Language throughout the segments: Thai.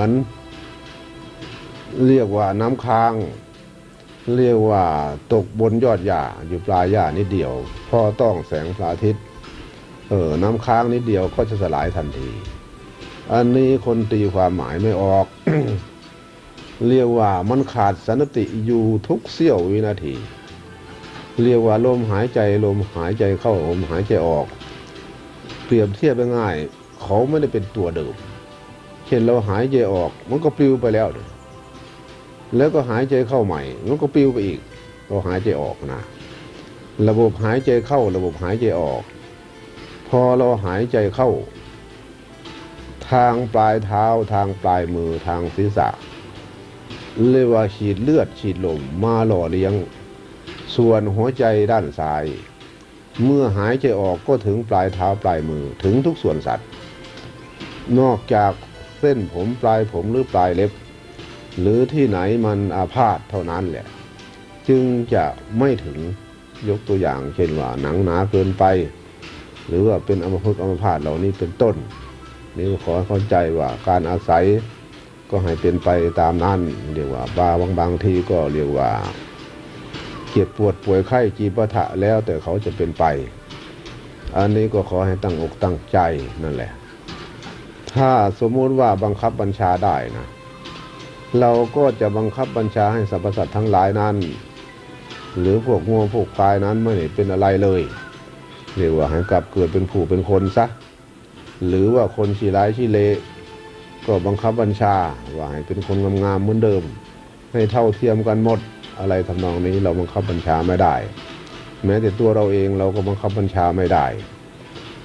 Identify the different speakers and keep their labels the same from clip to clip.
Speaker 1: มือนเรียกว่าน้ำค้าง เรียกว่าตกบนยอดหญ้าอยู่ปลายหญ้านิดเดียวพอต้องแสงพระอาทิตย์เออน้ำค้างนิดเดียวก็จะสลายทันที อันนี้คนตีความหมายไม่ออก เรียกว่ามันขาดสันติอยู่ทุกเสี้ยววินาที เรียกว่าลมหายใจลมหายใจเข้าลมหายใจออก เปรียบเทียบง่าย เขาไม่ได้เป็นตัวเดิม ช่นเราหายใจออก มันก็ปลิวไปแล้วเนี่ยแล้วก็หายใจเข้าใหม่ มันก็ปลิวไปอีกเราหายใจออกนะระบบหายใจเข้า ระบบหายใจออก พอเราหายใจเข้า ทางปลายเท้าทางปลายมือทางศีรษะเรียกว่าฉีดเลือดฉีดลมมาหล่อเลี้ยง ส่วนหัวใจด้านซ้าย เมื่อหายใจออกก็ถึงปลายเท้าปลายมือถึงทุกส่วนสัตว์ นอกจาก ส้นผมปลายผมหรือปลายเล็บ หรือที่ไหนมันอาพาธเท่านั้นแหละ จึงจะไม่ถึงยกตัวอย่างเช่นว่าหนังหนาเกินไป หรือว่าเป็นอัมพฤกษ์อัมพาตเหล่านี้เป็นต้น นี่ขอเข้าใจว่าการอาศัยก็ให้เป็นไปตามนั้นเรียกว่าบาบางบางทีก็เรียกว่า เจ็บปวดป่วยไข้จีปะทะแล้วแต่เขาจะเป็นไป อันนี้ก็ขอให้ตั้งอกตั้งใจนั่นแหละ ถ้าสมมุติว่าบังคับบัญชาได้นะ เราก็จะบังคับบัญชาให้สรรพสัตว์ทั้งหลายนั้น หรือพวกงัวพวกควายนั้นไม่เป็นอะไรเลย เรียกว่าให้กลับเกิดเป็นผู้เป็นคนซะ หรือว่าคนชี้ร้ายชี้เลก็บังคับบัญชาว่าให้เป็นคนงามๆเหมือนเดิม ให้เท่าเทียมกันหมดอะไรทำนองนี้เราบังคับบัญชาไม่ได้ แม้แต่ตัวเราเองเราก็บังคับบัญชาไม่ได้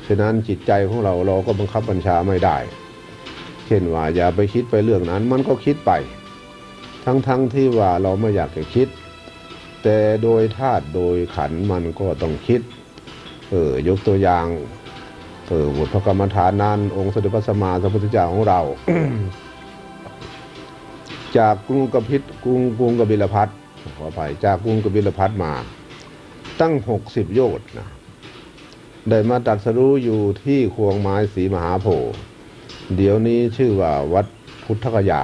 Speaker 1: ฉะนั้นจิตใจของเราเราก็บังคับบัญชาไม่ได้ เช่นว่าอย่าไปคิดไปเรื่องนั้น มันก็คิดไป ทั้งๆทที่ว่าเราไม่อยากจะคิด แต่โดยธาตุโดยขันมันก็ต้องคิด เออยกตัวอย่างเออบทพระกรรมฐานนั้น องค์สมเด็จพระสัมมาสัมพุทธเจ้าของเรา จากกรุงกบิษกรุงกรุงกบิลพัทขออภัยจากกรุงกบิลพัทมา ตั้งหกสิบโยชน์นะ ได้มาตัดสรู้อยู่ที่ควงไม้สีมหาโพธิ์เดี๋ยวนี้ชื่อว่าวัดพุทธคยา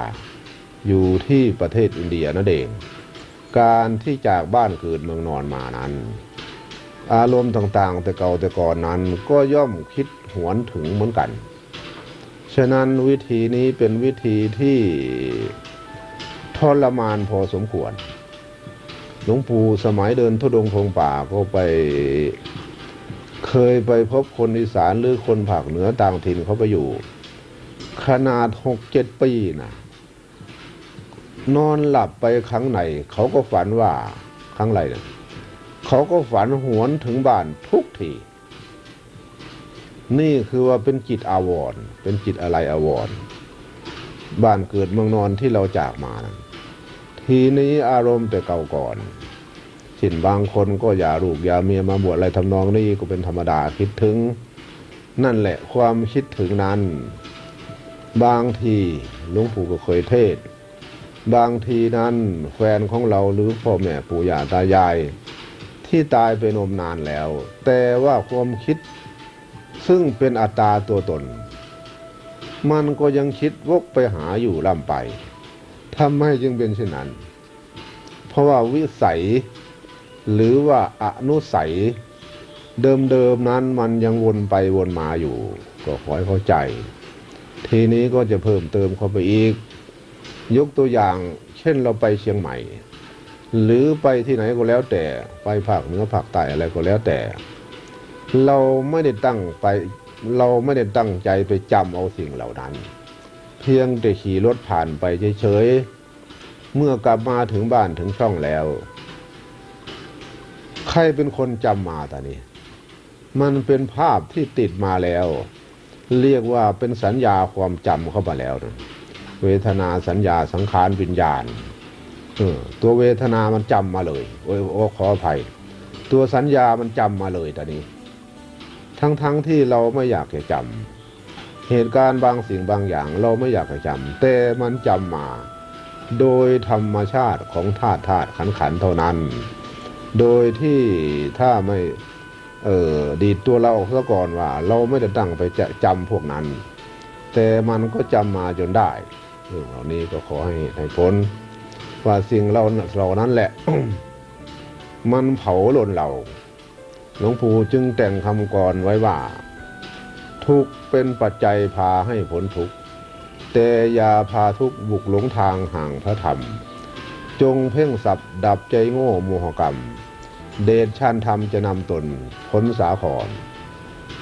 Speaker 1: อยู่ที่ประเทศอินเดียนั่นเอง การที่จากบ้านเกิดเมืองนอนมานั้น อารมณ์ต่างๆ แต่เก่าแต่ก่อนนั้นก็ย่อมคิดหวนถึงเหมือนกัน ฉะนั้นวิธีนี้เป็นวิธีที่ทรมานพอสมควร หลวงปู่สมัยเดินทุดงพงป่าก็ไป เคยไปพบคนอีสานหรือคนภาคเหนือต่างถิ่นเขาไปอยู่ ขนาดหกเจ็ดปีนะนอนหลับไปครั้งไหน เขาก็ฝันว่าครั้งไรนะเขาก็ฝันหวนถึงบ้านทุกทีนี่คือว่าเป็นจิตอาวรณ์เป็นจิตอะไรอาวรณ์บ้านเกิดเมืองนอนที่เราจากมานะทีนี้อารมณ์แต่เก่าก่อน สินบางคนก็อย่าลูกอย่าเมียมาบวชอะไรทำนองนี้ก็เป็นธรรมดาคิดถึง นั่นแหละความคิดถึงนั้น บางทีหลวงปู่ก็เคยเทศ บางทีนั้นแฟนของเราหรือพ่อแม่ปู่ย่าตายาย ที่ตายไปนมนานแล้ว แต่ว่าความคิดซึ่งเป็นอัตตาตัวตน มันก็ยังคิดวกไปหาอยู่ล่ำไปทำให้จึงเป็นเช่นนั้น เพราะว่าวิสัย หรือว่าอนุสัย เดิมๆนั้นมันยังวนไปวนมาอยู่ ก็ขอให้เข้าใจ ทีนี้ก็จะเพิ่มเติมเข้าไปอีก ยกตัวอย่าง เช่นเราไปเชียงใหม่ หรือไปที่ไหนก็แล้วแต่ไปภาคเหนือภาคใต้อะไรก็แล้วแต่ เราไม่ได้ตั้งไปเราไม่ได้ตั้งใจไปจำเอาสิ่งเหล่านั้น เพียงแต่ขี่รถผ่านไปเฉยๆเมื่อกลับมาถึงบ้านถึงช่องแล้ว ใครเป็นคนจำมาตอนนี้ มันเป็นภาพที่ติดมาแล้ว เรียกว่าเป็นสัญญาความจำเข้ามาแล้วนะเวทนาสัญญาสังขารวิญญาณตัวเวทนามันจำมาเลยโอ้ยโอ้ขออภัย ตัวสัญญามันจำมาเลยตอนนี้ ทั้งๆทที่เราไม่อยากจะจำเหตุการณ์บางสิ่งบางอย่างเราไม่อยากจะจำแต่มันจำมา โดยธรรมชาติของธาตุธาตุขันขันเท่านั้น โดยที่ถ้าไม่เออดีดตัวเราออกซะก่อนว่า เราไม่ได้ตั้งไปจะจำพวกนั้น แต่มันก็จำมาจนได้เรื่องเหล่านี้ก็ขอให้ให้พ้นว่าสิ่งเราเหล่านั้นแหละ มันเผาหล่นเราหลวงปู่จึงแต่งคำกรไว้ว่า ทุกเป็นปัจจัยพาให้พ้นทุกแต่อย่าพาทุกบุกหลงทางห่างพระธรรม จงเพ่งสับดับใจโง่โมหกรรม เดชชันธรรมจะนำตนพ้นสาคร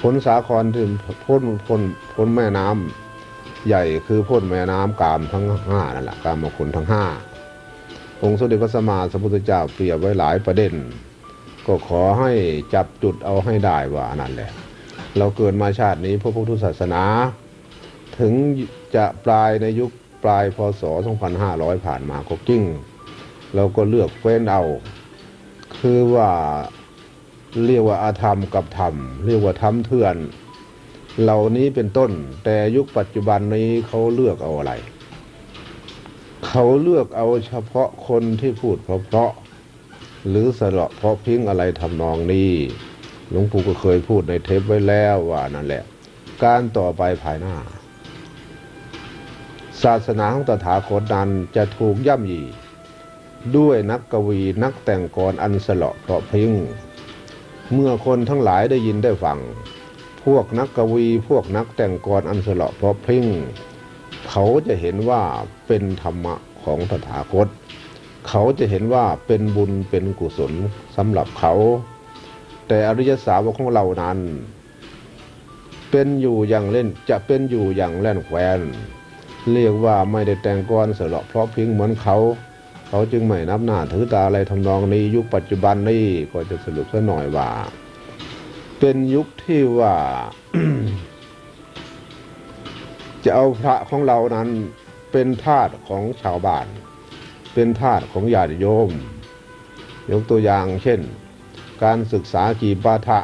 Speaker 1: พ้นสาครถึงพ้นพ้นพ้นแม่น้ำใหญ่คือพ้นแม่น้ำกามทั้งห้านั่นแหละกามคุณทั้งห้าองค์สมเด็จพระสัมมาสัมพุทธเจ้าเปรียบไว้หลายประเด็น ก็ขอให้จับจุดเอาให้ได้ว่านั่นแหละ เราเกิดมาชาตินี้พระพุทธศาสนา ถึงจะปลายในยุคปลายพศ 2500 ผ่านมาก็กิ้งเราก็เลือกเฟ้นเอา คือว่าเรียกว่าอาธรรมกับธรรม เรียกว่าธรรมเถื่อน เหล่านี้เป็นต้น แต่ยุคปัจจุบันนี้เขาเลือกเอาอะไร เขาเลือกเอาเฉพาะคนที่พูดเพราะๆหรือสระเพราะพิ้งอะไรทำนองนี้หลวงปู่ก็เคยพูดในเทปไว้แล้วว่านั่นแหละ การต่อไปภายหน้า ศาสนาของตถาคตนั้นจะถูกย่ำยี ด้วยนักกวีนักแต่งกรอันสละเพราะพิงเมื่อคนทั้งหลายได้ยินได้ฟัง พวกนักกวีพวกนักแต่งกรอันสละเพราะพิงเขาจะเห็นว่าเป็นธรรมะของตถาคต เขาจะเห็นว่าเป็นบุญเป็นกุศลสำหรับเขา แต่อริยสาวกของเรานั้น เป็นอยู่อย่างเล่นจะเป็นอยู่อย่างแล่นแควน เรียกว่าไม่ได้แต่งกรสละเพราะพิงเหมือนเขา เขาจึงไม่นับหน้าถือตาอะไรทำนองนี้ยุคปัจจุบันนี้ก็จะสรุปซะหน่อยว่า เป็นยุคที่ว่า จะเอาพระของเรานั้นเป็นทาสของชาวบ้าน เป็นทาสของญาติโยม ยกตัวอย่างเช่น การศึกษากีปาทะ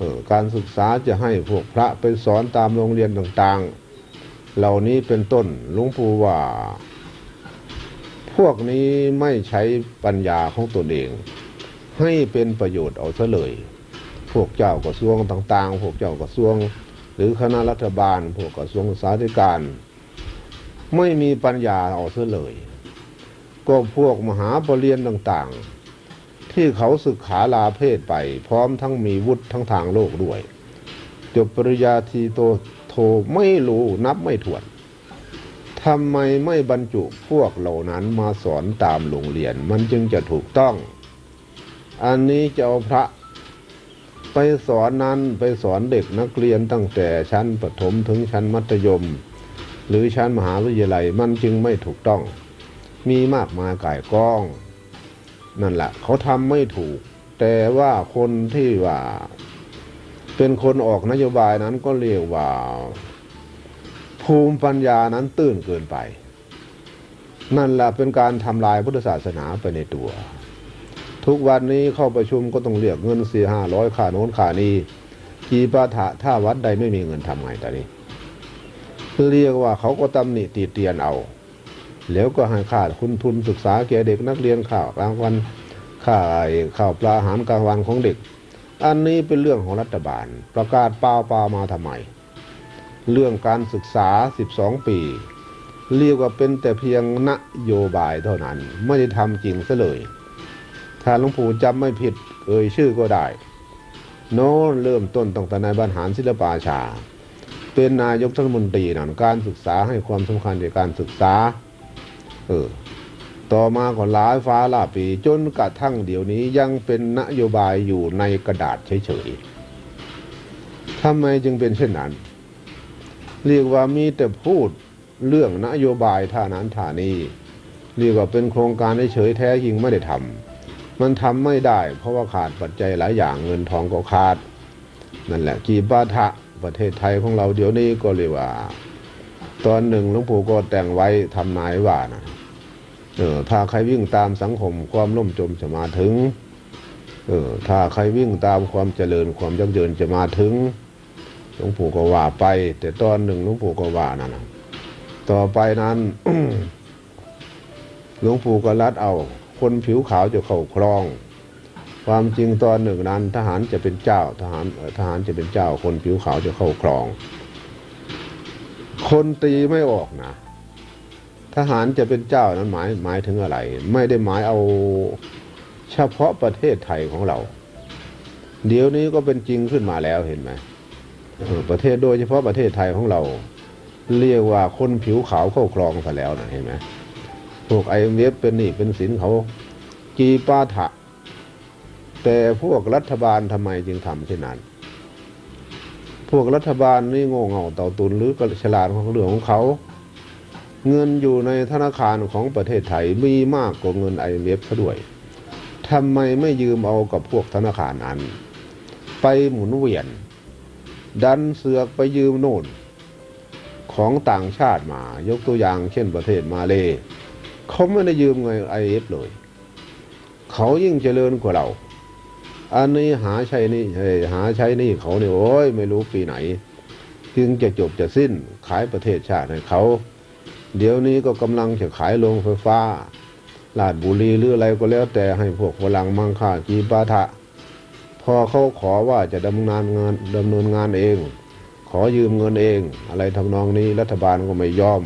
Speaker 1: ออการศึกษาจะให้พวกพระไปสอนตามโรงเรียนต่างๆ เหล่านี้เป็นต้นหลวงปู่ว่า พวกนี้ไม่ใช้ปัญญาของตนเอง ให้เป็นประโยชน์เอาซะเลย พวกเจ้ากระทรวงต่างๆ พวกเจ้ากระทรวง หรือคณะรัฐบาล พวกกระทรวงศึกษาธิการ ไม่มีปัญญาเอาซะเลย ก็พวกมหาปรริญญาต่างๆ ที่เขาศึกขาลาเพศไป พร้อมทั้งมีวุฒิทั้งทางโลกด้วยจบปริญญาทีโตโทไม่รู้นับไม่ถ้วน ทำไมไม่บรรจุพวกเหล่านั้นมาสอนตามโรงเรียนมันจึงจะถูกต้อง อันนี้จะเอาพระ ไปสอนนั้นไปสอนเด็กนักเรียนตั้งแต่ชั้นประถมถึงชั้นมัธยม หรือชั้นมหาวิทยาลัยมันจึงไม่ถูกต้อง มีมากมายก่ายกอง นั่นแหละเขาทำไม่ถูก แต่ว่าคนที่ว่า เป็นคนออกนโยบายนั้นก็เรียกว่า ภูมิปัญญานั้นตื้นเกินไป นั่นแหละเป็นการทำลายพุทธศาสนาไปในตัว ทุกวันนี้เข้าประชุมก็ต้องเรียกเงินสี่ห้าร้อยค่าโน้นค่านี้กีปาถะถ้าวัดใดไม่มีเงินทำไงตอนนี้เรียกว่าเขาก็ตำหนิตีเตียนเอา แล้วก็ให้ค่าคุณทุนศึกษาแก่เด็กนักเรียนข่าวกลางวันค่าไอ้ข้าวปลาอาหารกลางวันของเด็ก อันนี้เป็นเรื่องของรัฐบาล ประกาศเปล่าเปล่ามาทำไม เรื่องการศึกษา 12 ปี เรียกว่าเป็นแต่เพียงนโยบายเท่านั้น ไม่ได้ทำจริงซะเลย ถ้าหลวงปู่จำไม่ผิดเอ่ยชื่อก็ได้ โน้นเริ่มต้นตั้งแต่นายบรรหารศิลปาชา เป็นนายกรัฐมนตรีนั่นการศึกษาให้ความสำคัญในการศึกษา เออต่อมาก็หลายฟ้าหลาปี จนกระทั่งเดี๋ยวนี้ยังเป็นนโยบายอยู่ในกระดาษเฉยๆทำไมจึงเป็นเช่นนั้น เรียกว่ามีแต่พูดเรื่องนโยบายท่านั้นท่านี้เรียกว่าเป็นโครงการเฉยๆแท้จริงไม่ได้ทำมันทำไม่ได้ เพราะว่าขาดปัจจัยหลายอย่างเงินทองก็ขาด นั่นแหละกีบาทะประเทศไทยของเราเดี๋ยวนี้ก็เรียกว่า ตอนหนึ่งหลวงปู่ก็แต่งไว้ทำนายว่านะเออถ้าใครวิ่งตามสังคมความล่มจมจะมาถึงเออถ้าใครวิ่งตามความเจริญความยั่งยืนจะมาถึง หลวงปู่ก็ว่าไป แต่ตอนหนึ่งหลวงปู่ก็ว่านั่นนะต่อไปนั้นหลวงปู่ก็รัดเอา คนผิวขาวจะเข้าครอง ความจริงตอนหนึ่งนั้น ทหารจะเป็นเจ้า ทหารทหารจะเป็นเจ้า คนผิวขาวจะเข้าครอง คนตีไม่ออกนะทหารจะเป็นเจ้านั้นหมายหมายถึงอะไร ไม่ได้หมายเอาเฉพาะประเทศไทยของเรา เดี๋ยวนี้ก็เป็นจริงขึ้นมาแล้วเห็นไหม ประเทศโดยเฉพาะประเทศไทยของเรา เรียกว่าคนผิวขาวเข้าครองซะแล้วนะเห็นไหมพวกไอเอ็มเอฟเป็นหนี่เป็นสินเขากีปาถะ แต่พวกรัฐบาลทำไมจึงทำเช่นนั้น พวกรัฐบาลนี่โง่เง่าเต่าตุนหรือกระฉลาดของเรื่องของเขา เงินอยู่ในธนาคารของประเทศไทยมีมากกว่าเงินไอเอฟซะด้วยทำไมไม่ยืมเอากับพวกธนาคารนั้น ไปหมุนเวียน ดันเสือกไปยืมโน่น ของต่างชาติมา ยกตัวอย่างเช่นประเทศมาเลเขาไม่ได้ยืมเงินไอเอฟเลยเขายิ่งเจริญกว่าเรา อันนี้หาใช้นี่หาใช้นี่เขาเนี่ยโอ้ยไม่รู้ปีไหนจึงจะจบจะสิ้นขายประเทศชาติให้เขา เดี๋ยวนี้ก็กำลังจะขายโรงไฟฟ้าลาดบุรีหรืออะไรก็แล้วแต่ให้พวกฝรั่งมังค่ากีปาทะ พอเขาขอว่าจะดำเนินงานดำเนินงานเอง ขอยืมเงินเอง อะไรทำนองนี้รัฐบาลก็ไม่ยอม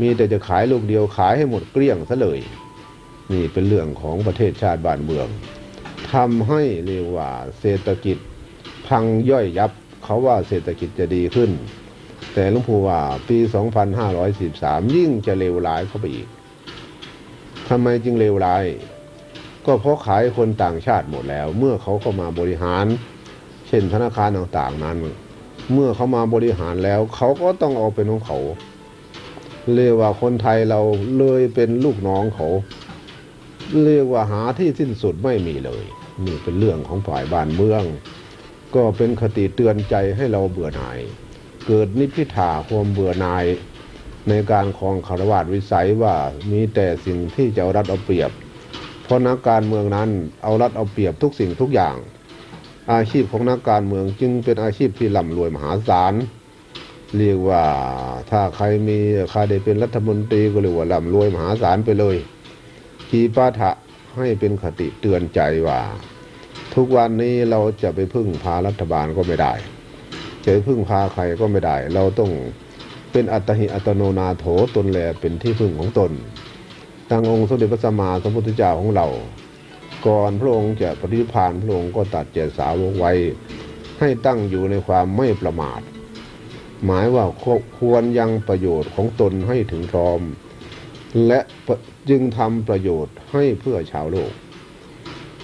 Speaker 1: มีแต่จะขายลูกเดียวขายให้หมดเกลี้ยงซะเลย นี่เป็นเรื่องของประเทศชาติบ้านเมืองทำให้เรียกว่าเศรษฐกิจพังย่อยยับเขาว่าเศรษฐกิจจะดีขึ้น แต่ลวงปู่ว่าปี 2513ยิ่งจะเลวร้ายเข้าไปอีกทำไมจึงเลวร้าย ก็เพราะขายคนต่างชาติหมดแล้ว เมื่อเขาเข้ามาบริหาร เช่นธนาคารต่างๆนั้น เมื่อเขามาบริหารแล้วเขาก็ต้องเอาเป็นของเขาเรียกว่าคนไทยเราเลยเป็นลูกน้องเขา เรียกว่าหาที่สิ้นสุดไม่มีเลย นี่เป็นเรื่องของฝ่ายบ้านเมือง ก็เป็นคติเตือนใจให้เราเบื่อหน่าย เกิดนิพพิทาความเบื่อหน่าย ในการครองคารวาสวิสัยว่ามีแต่สิ่งที่จะรัดเอาเปรียบ ราะนักการเมืองนั้นเอารัดเอาเปรียบทุกสิ่งทุกอย่าง อาชีพของนักการเมืองจึงเป็นอาชีพที่ร่ำรวยมหาศาลเรียกว่าถ้าใครมีใครได้เป็นรัฐมนตรีก็เรียกว่าร่ำรวยมหาศาลไปเลยขีปาถะให้เป็นคติเตือนใจว่า ทุกวันนี้เราจะไปพึ่งพารัฐบาลก็ไม่ได้จะพึ่งพาใครก็ไม่ได้ เราต้องเป็นอัตหิอัตโนนาโถตนแลเป็นที่พึ่งของตน ทางองค์สมเด็จพระสัมมาสัมพุทธเจ้าของเรา ก่อนพระองค์จะปฏินิพานพระองค์ก็ตัดเจตสาวกไว้ ให้ตั้งอยู่ในความไม่ประมาท หมายว่าควรยังประโยชน์ของตนให้ถึงพร้อม และจึงทำประโยชน์ให้เพื่อชาวโลก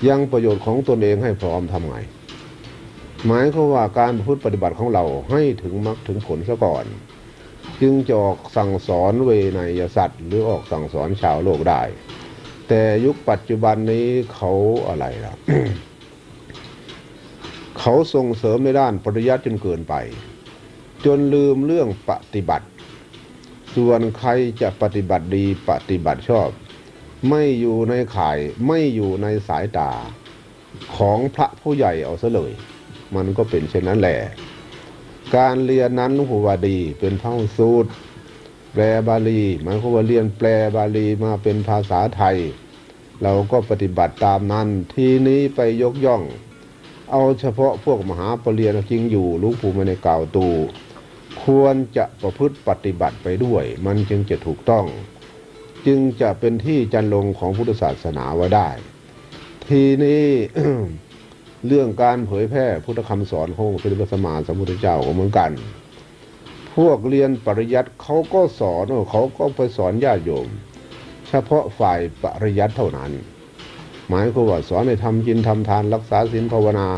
Speaker 1: ยังประโยชน์ของตนเองให้พร้อมทำไงหมายควาว่าการพูดปฏิบัติของเราให้ถึงมรรคถึงผลซะก่อน จึงจะออกสั่งสอนเวนยสัตว์ หรือออกสั่งสอนชาวโลกได้ แต่ยุคปัจจุบันนี้เขาอะไรล่ะ เขาส่งเสริมในด้านปริยัติจนเกินไป จนลืมเรื่องปฏิบัติ ส่วนใครจะปฏิบัติดีปฏิบัติชอบ ไม่อยู่ในข่ายไม่อยู่ในสายตาของพระผู้ใหญ่เอาซะเลย มันก็เป็นเช่นนั้นแหละ การเรียนนั้นหลวงปู่ว่าดีเป็นพระสูตร แปลบาลีหมายความว่าเรียนแปลบาลีมาเป็นภาษาไทย เราก็ปฏิบัติตามนั้นทีนี้ไปยกย่อง เอาเฉพาะพวกมหาปรริญญาจริงอยู่ลูกปู่ไม่ได้กล่าวตู ควรจะประพฤติปฏิบัติไปด้วย มันจึงจะถูกต้อง จึงจะเป็นที่จันลงของพุทธศาสนาไว้ได้ ทีนี้ เรื่องการเผยแพร่พุทธคำสอนของพระพุทธสมมาสัมพุทธเจ้าก็เหมือนกัน พวกเรียนปริยัติเขาก็สอนเขาก็ไปสอนญาติโยม เฉพาะฝ่ายปริยัติเท่านั้น หมายความว่าสอนให้ทำกินทำทานรักษาศีลภาวนา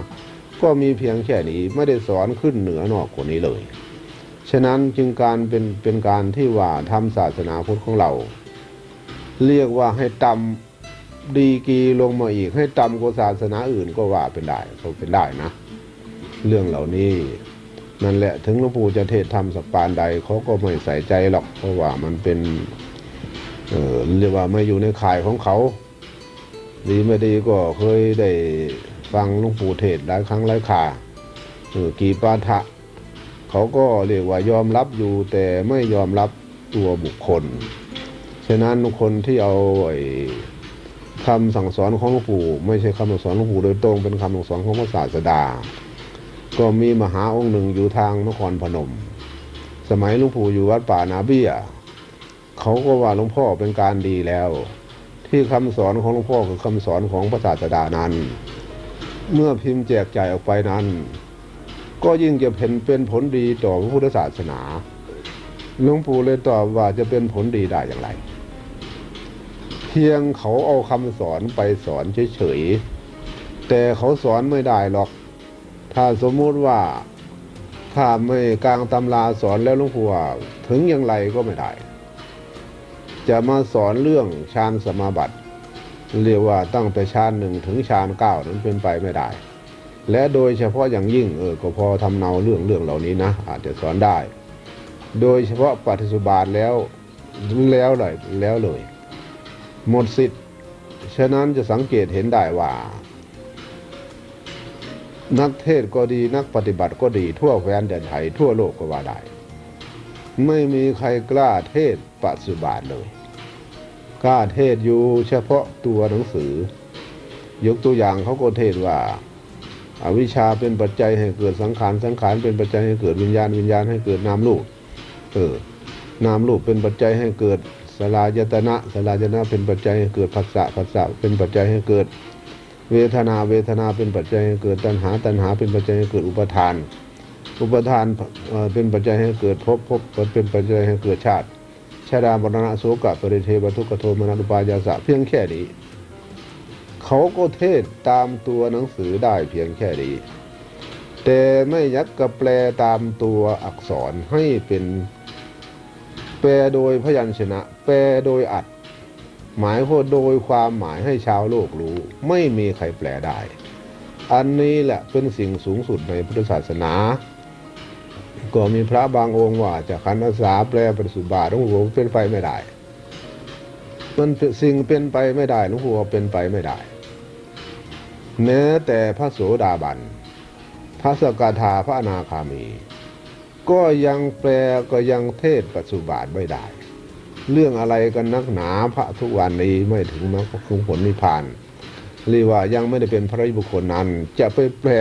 Speaker 1: ก็มีเพียงแค่นี้ไม่ได้สอนขึ้นเหนือนอกกว่านี้เลย ฉะนั้นจึงการเป็นเป็นการที่ว่าทำศาสนาพุทธของเรา เรียกว่าให้ต่ำ ดีกีลงมาอีกให้ต่ำกว่าศาสนาอื่นก็ว่าเป็นได้ก็เป็นได้นะ เรื่องเหล่านี้ นั่นแหละถึงหลวงปู่จะเทศทำสักปานใดเขาก็ไม่ใส่ใจหรอก เพราะว่ามันเป็นเออเรียกว่าไม่อยู่ในข่ายของเขา ดีไม่ดีก็เคยได้ฟังหลวงปู่เทศหลายครั้งหลายคาเออกีปาทะเขาก็เรียกว่ายอมรับอยู่แต่ไม่ยอมรับตัวบุคคล ฉะนั้นคนที่เอาไอ้ คำสั่งสอนของหลวงปู่ไม่ใช่คำสั่งสอนหลวงปู่โดยตรงเป็นคำสั่งสอนของพระศาสดา ก็มีมหาองค์หนึ่งอยู่ทางนครพนม สมัยหลวงปู่อยู่วัดป่านาเบี้ยเขาก็ว่าหลวงพ่อเป็นการดีแล้ว ที่คำสอนของหลวงพ่อคือคำสอนของพระศาสดานั้น เมื่อพิมพ์แจกจ่ายออกไปนั้น ก็ยิ่งจะเป็นเป็นผลดีต่อพระพุทธศาสนาหลวงปู่เลยตอบว่าจะเป็นผลดีได้อย่างไร เพียงเขาเอาคำสอนไปสอนเฉยๆ แต่เขาสอนไม่ได้หรอก ถ้าสมมติว่าถ้าไม่กลางตำราสอนแล้วลวงปู่ว่าถึงอย่างไรก็ไม่ได้ จะมาสอนเรื่องฌานสมาบัติ เรียกว่าตั้งแต่ฌานหนึ่งถึงฌานเก้านั้นเป็นไปไม่ได้ และโดยเฉพาะอย่างยิ่งเออก็พอทำเนาเรื่องเรื่องเหล่านี้นะ อาจจะสอนได้ โดยเฉพาะปฏิสุบาทแล้วแล้วเลยแล้วเลย หมดสิทธิ์ฉะนั้นจะสังเกตเห็นได้ว่า นักเทศก็ดีนักปฏิบัติก็ดีทั่วแคว้นแดนไทยทั่วโลกก็ว่าได้ ไม่มีใครกล้าเทศปฏิบัติเลยกล้าเทศอยู่เฉพาะตัวหนังสือ ยกตัวอย่างเขาก็เทศว่าอาวิชชาเป็นปัจจัยให้เกิดสังขารสังขารเป็นปัจจัยให้เกิดวิญญาณวิญญาณให้เกิดนามรูปเออนามรูปเป็นปัจจัยให้เกิด สลายตนะสลายตนะเป็นปัจจัยให้เกิดผัสสะผัสสะเป็นปัจจัยให้เกิด เวทนาเวทนาเป็นปัจจัยให้เกิดตัณหาตัณหาเป็นปัจจัยให้เกิดอุปทาน อุปทานเป็นปัจจัยให้เกิดภพภพเป็นปัจจัยให้เกิดชาติชาดาบรณะโสกะปริเทวทุกโทมนันุปายาสะเพียงแค่นี้เขาก็เทศตามตัวหนังสือได้เพียงแค่นี้แต่ไม่ยักกระแปลตามตัวอักษรให้เป็น แปลโดยพยัญชนะ แปลโดยอัด หมายโคโดยความหมายให้ชาวโลกรู้ ไม่มีใครแปลได้ อันนี้แหละเป็นสิ่งสูงสุดในพุทธศาสนา ก็มีพระบางองค์ว่าจะคันอาสาแปลปริสุบาทหลวงปู่เป็นไปไม่ได้ มันสิ่งเป็นไปไม่ได้หลวงปู่ว่าเป็นไปไม่ได้แม้แต่พระโสดาบัน พระสกทาพระอนาคามี ก็ยังแปลก็ยังเทศปัจจุบันไม่ได้ เรื่องอะไรกันนักหนาพระทุกวันนี้ไม่ถึงมรรคผลผลนิพพานเรียกว่ายังไม่ได้เป็นพระบุคคลนั้น จะไปแปล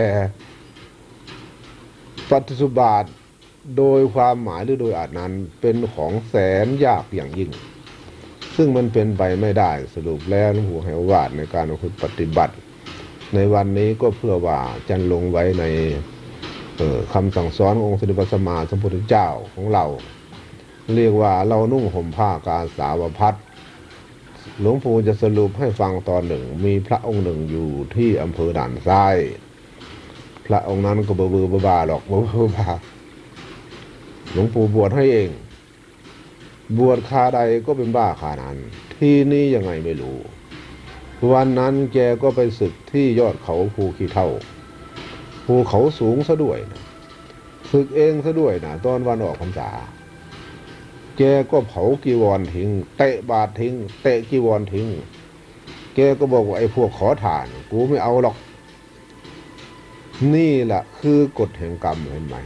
Speaker 1: ปัจจุบันโดยความหมายหรือโดยอาจนั้นเป็นของแสนยากอย่างยิ่ง ซึ่งมันเป็นไปไม่ได้สรุปแล้วหลวงปู่ให้โอวาดในการปฏิบัติ ในวันนี้ก็เพื่อว่าจะลงไว้ใน คำสั่งสอนขององค์สมเด็จพระสัมมาสัมพุทธเจ้าของเรา เรียกว่าเรานุ่งห่มผ้ากาสาวพัดหลวงปู่จะสรุปให้ฟังตอนหนึ่ง มีพระองค์หนึ่งอยู่ที่อำเภอด่านซ้าย พระองค์นั้นก็เบอร์เบอร์บาหรอกบอร์เบอร์บาหลวงปู่บวชให้เอง บวชคาใดก็เป็นบ้าคานั้น ที่นี่ยังไงไม่รู้ วันนั้นแกก็ไปศึกที่ยอดเขาภูขี้เท่า ภูเขาสูงซะด้วยนะศึกเองซะด้วยนะตอนวันออกพรรษา แกก็เผากีวรทิ้ง เตะบาททิ้ง เตะกีวรทิ้ง แกก็บอกว่าไอ้พวกขอทาน กูไม่เอาหรอก นี่แหละคือกฎแห่งกรรมเห็นไหม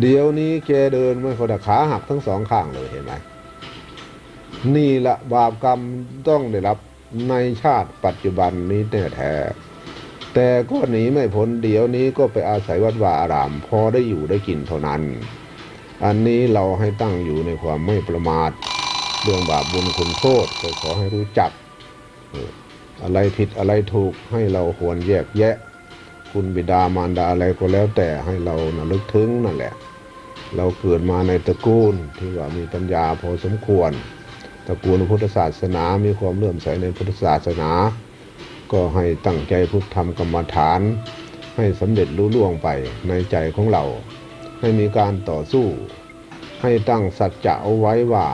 Speaker 1: เดี๋ยวนี้แกเดินไม่คนขาหักทั้งสองข้างเลยเห็นไหม นี่แหละบาปกรรมต้องได้รับในชาติปัจจุบันนี้แน่แท้ แต่ก็หนีไม่พ้นเดี๋ยวนี้ก็ไปอาศัยวัดวาอาราม พอได้อยู่ได้กินเท่านั้น อันนี้เราให้ตั้งอยู่ในความไม่ประมาทเรื่องบาปบุญคุณโทษก็ขอให้รู้จักอออะไรผิดอะไรถูกให้เราควรแยกแยะ คุณบิดามารดาอะไรก็แล้วแต่ให้เรานะลึกถึงนั่นแหละ เราเกิดมาในตระกูลที่ว่ามีปัญญาพอสมควร ตระกูลพุทธศาสนา มีความเลื่อมใสในพุทธศาสนา ก็ให้ตั้งใจพุทธธรรมกรรมฐาน ให้สำเร็จรู้ล่วงไปในใจของเรา ให้มีการต่อสู้ ให้ตั้งสัจจะเอาไว้ว่า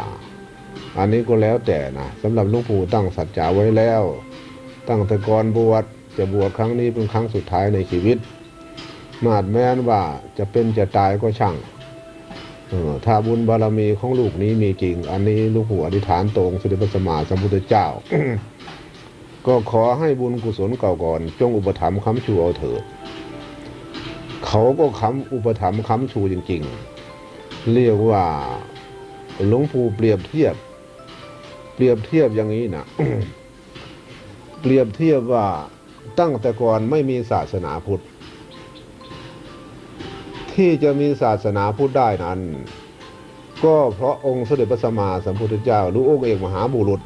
Speaker 1: อันนี้ก็แล้วแต่นะสำหรับหลวงปู่ตั้งสัจจะไว้แล้ว ตั้งแต่ก่อนบวชจะบวชครั้งนี้เป็นครั้งสุดท้ายในชีวิต มาดแม้นว่าจะเป็นจะตายก็ช่างออถ้าบุญบารมีของลูกนี้มีจริง อันนี้ลูกหัวอธิษฐานตรงสมเด็จพระสมมาสัมพุทธเจ้า ก็ขอให้บุญกุศลเก่าก่อน จงอุปถัมภ์ค้ำชูเอาเถิดเขาก็ค้ำอุปถัมภ์ค้ำชูจริง ๆ เรียกว่าหลวงปู่เปรียบเทียบ เปรียบเทียบอย่างนี้นะเปรียบเทียบว่าตั้งแต่ก่อนไม่มีศาสนาพุทธ ที่จะมีศาสนาพุทธได้นั้น ก็เพราะองค์สมเด็จพระสัมมาสัมพุทธเจ้าหรือองค์เอกมหาบุรุษ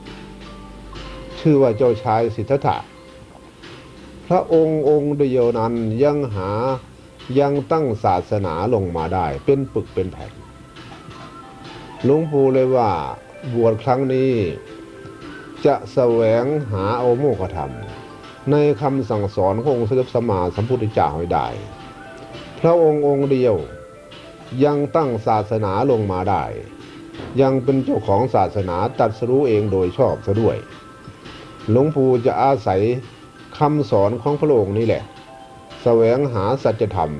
Speaker 1: ชื่อว่าเจ้าชายสิทธัตถะ พระองค์องค์เดียวนั้นยังหายังตั้งศาสนาลงมาได้เป็นปึกเป็นแผ่นหลวงปู่เลยว่าบวชครั้งนี้ จะแสวงหาเอาโมกธรรม ในคำสั่งสอนขององค์สมเด็จสัมมาสัมพุทธเจ้าให้ได้ พระองค์องค์เดียวยังตั้งศาสนาลงมาได้ ยังเป็นเจ้าของศาสนาตัดสรู้เองโดยชอบซะด้วย หลวงปู่จะอาศัยคำสอนของพระองค์นี่แหละแสวงหาสัจธรรม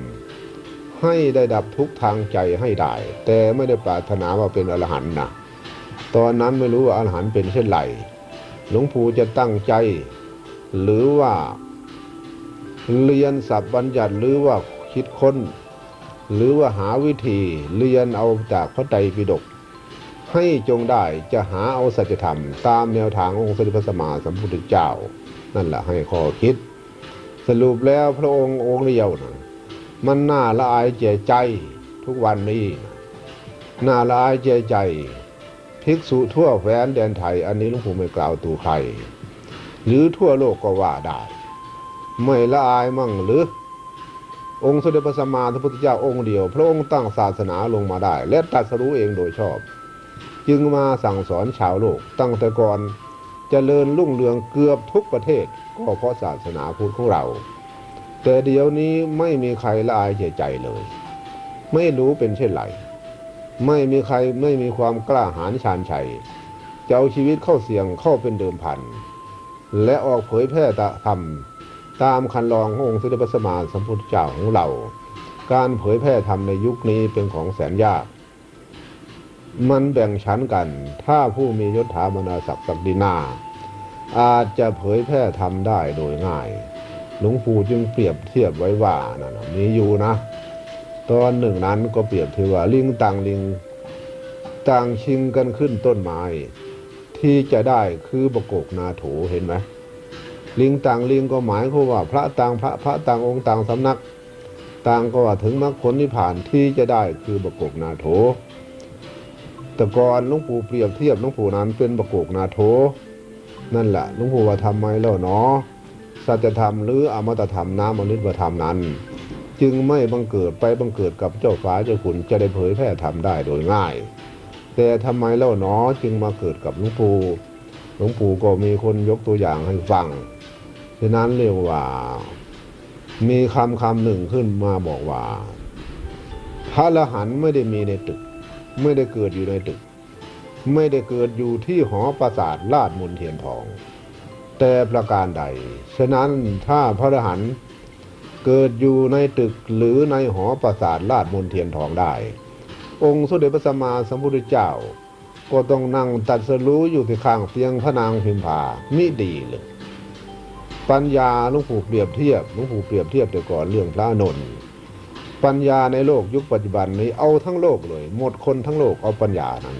Speaker 1: ให้ได้ดับทุกทางใจให้ได้ แต่ไม่ได้ปรารถนาว่าเป็นอรหันต์นะตอนนั้นไม่รู้ว่าอรหันต์เป็นเช่นไรหลวงปู่จะตั้งใจ หรือว่าเรียนศัพท์บัญญัติหรือว่าคิดค้น หรือว่าหาวิธีเรียนเอาจากพระไตรปิฎก ให้จงได้จะหาเอาสัจธรรม ตามแนวทางองค์สมเด็จพระสัมมาสัมพุทธเจ้า นั่นแหละให้ข้อคิด สรุปแล้วพระองค์องค์เดียวนะมันน่าละอายเจใจทุกวันนี้น่าละอายเจใจภิกษุทั่วแคว้นแดนไทย อันนี้หลวงปู่ไม่กล่าวตูใคร หรือทั่วโลกก็ว่าได้ ไม่ละอายมั่งหรือ องค์สมเด็จพระสัมมาสัมพุทธเจ้าองค์เดียว พระองค์ตั้งศาสนาลงมาได้ และตรัสรู้เองโดยชอบ จึงมาสั่งสอนชาวโลก ตั้งแต่ก่อนเจริญรุ่งเรืองเกือบทุกประเทศ ก็เพราะศาสนาพุทธของเรา แต่เดี๋ยวนี้ไม่มีใครละอายใจใจเลย ไม่รู้เป็นเช่นไรไม่มีใครไม่มีความกล้าหาญชาญชัยจะเอาชีวิตเข้าเสี่ยงเข้าเป็นเดิมพัน และออกเผยแพร่ธรรมตามคันลองขององค์สมเด็จพระสัมมาสัมพุทธเจ้าของเรา การเผยแพร่ธรรมในยุคนี้เป็นของแสนยาก มันแบ่งชั้นกัน ถ้าผู้มียศถาบรรดาศักดิ์ศักดินา อาจจะเผยแพร่ธรรมได้โดยง่าย หลวงปู่จึงเปรียบเทียบไว้ว่านะนะมีอยู่นะ ตอนหนึ่งนั้นก็เปรียบเทียบว่าลิงต่างลิงต่างชิงกันขึ้นต้นไม้ ที่จะได้คือบกกนาโถเห็นไหมลิงต่างลิงก็หมายความว่าพระต่างพระพระต่างองค์ต่างสำนัก ต่างก็ว่าถึงมรรคผลนิพพานที่จะได้คือบกกนาโถ แต่ก่อนลวงปู่เปรียบเทียบลวงปู่นั้นเป็นบกกนาโถนั่นแหละลวงปู่ว่าทำไมแล้วเนาะสัจธรรมหรืออมตะธรรมน้ำมนุษยธรรมนั้น จึงไม่บังเกิดไปบังเกิดกับเจ้าฟ้าเจ้าขุนจะได้เผยแพร่ธรรมได้โดยง่าย แต่ทำไมเล่าเนาะจึงมาเกิดกับหลวงปู่หลวงปู่ก็มีคนยกตัวอย่างให้ฟังฉะนั้นเรียกว่า มีคำคำหนึ่งขึ้นมาบอกว่า พระอรหันไม่ได้มีในตึก ไม่ได้เกิดอยู่ในตึก ไม่ได้เกิดอยู่ที่หอปราสาทลาดมนเทียนทอง แต่ประการใด ฉะนั้นถ้าพระอรหันต์เกิดอยู่ในตึกหรือในหอปราสาทลาดมนเทียนทองได้ องค์สมเด็จพระสัมมาสัมพุทธเจ้า ก็ต้องนั่งตัดสรู้อยู่ที่ข้างเตียงพระนางพิมพามิดีเลยปัญญาหลวงปู่เปรียบเทียบหลวงปู่เปรียบเทียบแต่ก่อนเรื่องพระนนท์ ปัญญาในโลกยุคปัจจุบันนี้เอาทั้งโลกเลย หมดคนทั้งโลกเอาปัญญานั้น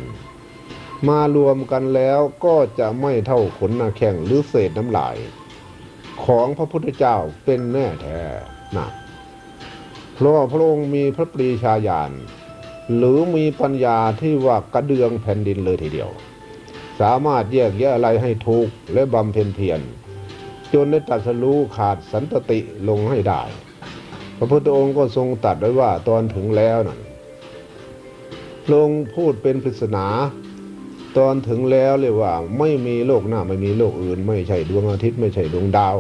Speaker 1: มารวมกันแล้วก็จะไม่เท่าขนนาแข้งหรือเศษน้ำลาย ของพระพุทธเจ้าเป็นแน่แท้นะเพราะพระองค์มีพระปรีชาญาณหรือมีปัญญาที่ว่ากระเดืองแผ่นดินเลยทีเดียว สามารถแยกแยะอะไรให้ถูกและบำเพ็ญเพียรจนได้ตรัสรู้ขาดสันตติลงให้ได้ พระพุทธองค์ก็ทรงตรัสไว้ว่าตอนถึงแล้วนั่นพระองพูดเป็นปริศนา ตอนถึงแล้วเลยว่า ไม่มีโลกหน้าไม่มีโลกอื่น ไม่ใช่ดวงอาทิตย์ไม่ใช่ดวงดาว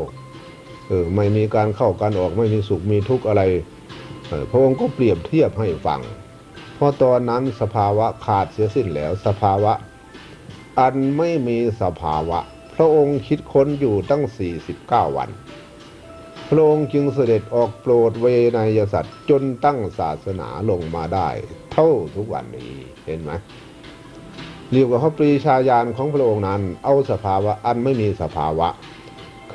Speaker 1: เออไม่มีการเข้าการออกไม่มีสุขมีทุกข์อะไรออพระองค์ก็เปรียบเทียบให้ฟัง เพราะตอนนั้นสภาวะขาดเสียสิ้นแล้วสภาวะ อันไม่มีสภาวะ พระองค์คิดค้นอยู่ตั้ง 49 วัน พระองค์จึงเสด็จออกโปรดเวนยสัตว์จนตั้งศาสนาลงมาได้ เท่าทุกวันนี้เห็นไหมเรียกว่าพระปรีชาญาณของพระองค์นั้น เอาสภาวะอันไม่มีสภาวะ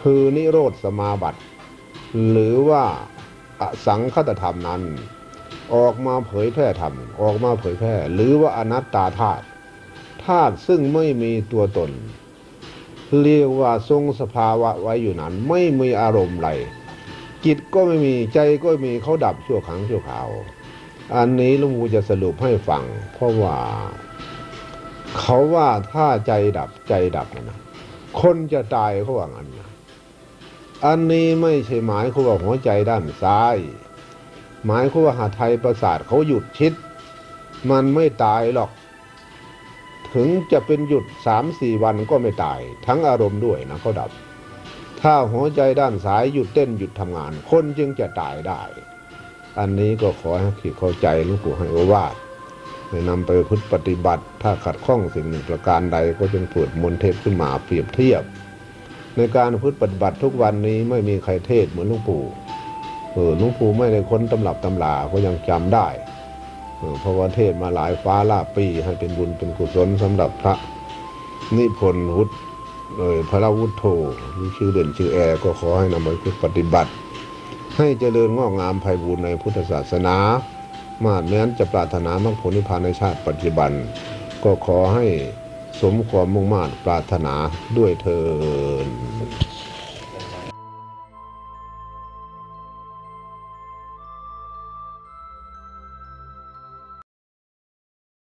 Speaker 1: คือนิโรธสมาบัติ หรือว่าอสังคตธรรมนั้น ออกมาเผยแพร่ธรรมออกมาเผยแพร่ หรือว่าอนัตตาธาตุธาตุซึ่งไม่มีตัวตน เรียกว่าทรงสภาวะไว้อยู่นั้น ไม่มีอารมณ์ไร จิตก็ไม่มีใจก็ไม่มีเขาดับชั่วครั้งชั่วคราว อันนี้หลุงปู่จะสรุปให้ฟัง เพราะว่า เขาว่าถ้าใจดับใจดับนะคนจะตายเขาว่างั้นนะอันนี้ไม่ใช่หมายความว่าหัวใจด้านซ้าย หมายความว่าหาไทยประสาทเขาหยุดชิด มันไม่ตายหรอก ถึงจะเป็นหยุดสามสี่วันก็ไม่ตาย ทั้งอารมณ์ด้วยนะเขาดับ ถ้าหัวใจด้านซ้ายหยุดเต้นหยุดทำงาน คนจึงจะตายได้ อันนี้ก็ขอให้ขีดเข้าใจหลวงปู่ให้โอวาทให้นำไปพึ่ปฏิบัติ ถ้าขัดข้องสิ่งหนึ่งประการใดก็จึงเปิดมนเทศขึ้นมาเปรียบเทียบ ในการพึ่ปฏิบัติทุกวันนี้ไม่มีใครเทศเหมือนหลวงปู่เออหลวงปู่ไม่ได้ค้นตำรับตำราก็ยังจำได้เพราะว่าเทศมาหลายฟ้าลาปีให้เป็นบุญเป็นกุศลสำหรับพระนิพนธ์วุฒิเออ พระวุฒโธมีชื่อเด่นชื่อแอร์ก็ขอให้นำไปปฏิบัติ ให้เจริญงอกงามไพบูรณ์ในพุทธศาสนา มาดแม้นจะปรารถนามรรคผลนิพพานในชาติปัจจุบัน ก็ขอให้สมความมุ่งมา่ปรารถนาด้วยเทิน